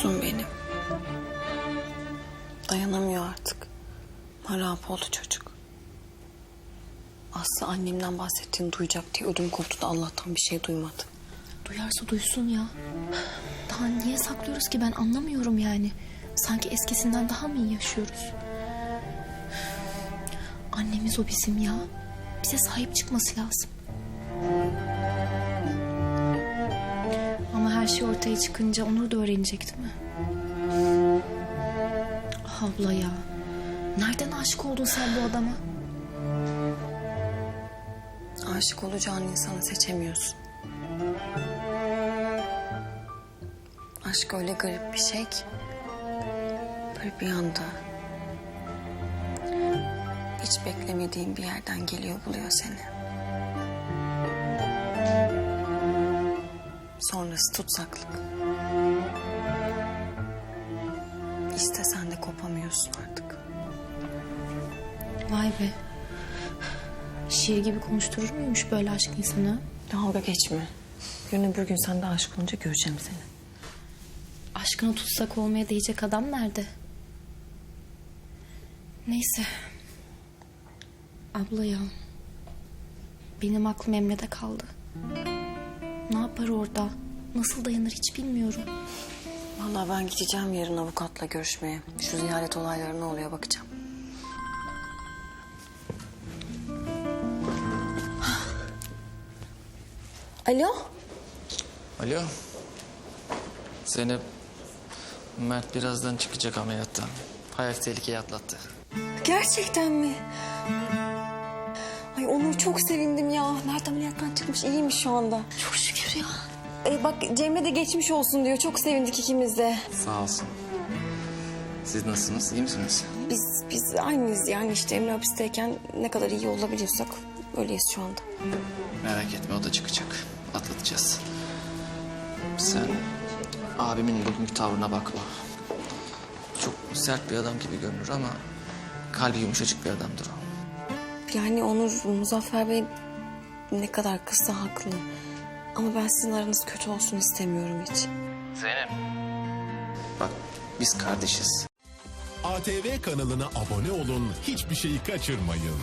Musun beni? Dayanamıyor artık. Harap oldu çocuk. Aslı annemden bahsettiğini duyacak diye ödüm koptu da Allah'tan bir şey duymadı. Duyarsa duysun ya. Daha niye saklıyoruz ki ben anlamıyorum yani. Sanki eskisinden daha mı iyi yaşıyoruz? Annemiz o bizim ya. Bize sahip çıkması lazım. Şey ortaya çıkınca Onur da öğrenecek değil mi? Abla ya. Nereden aşık oldun sen bu adama? Aşık olacağın insanı seçemiyorsun. Aşk öyle garip bir şey ki. Böyle bir anda... Hiç beklemediğin bir yerden geliyor buluyor seni. Sonrası tutsaklık. İstesen de kopamıyorsun artık. Vay be. Şiir gibi konuşturur muymuş böyle aşk insanı? Dalga geçme. Yarın öbür gün sen de aşık olunca göreceğim seni. Aşkına tutsak olmaya değecek adam nerede? Neyse. Abla ya. Benim aklım Emre'de kaldı. Ne yapar orada? Nasıl dayanır hiç bilmiyorum. Vallahi ben gideceğim yarın avukatla görüşmeye. Şu ziyaret olayları ne oluyor bakacağım. Alo? Alo. Zeynep, Mert birazdan çıkacak ameliyattan. Hayat tehlikeyi atlattı. Gerçekten mi? Ay Onur çok sevindim ya. Mert ameliyattan çıkmış iyiymiş şu anda. Çok şükür ya. E, bak Cemre de geçmiş olsun diyor. Çok sevindik ikimiz de. Sağ olsun. Siz nasılsınız? İyi misiniz? Biz biz aynıyız yani işte Emre hapisteyken ne kadar iyi olabiliyorsak öyleyiz şu anda. Merak etme o da çıkacak. Atlatacağız. Sen abimin bugünkü tavrına bakma. Çok sert bir adam gibi görünür ama kalbi yumuşacık bir adamdır o. Yani Onur Muzaffer Bey ne kadar kızsa haklı. Ama ben sizin aranız kötü olsun istemiyorum hiç. Zeynep. Bak biz kardeşiz. ATV kanalına abone olun, hiçbir şeyi kaçırmayın.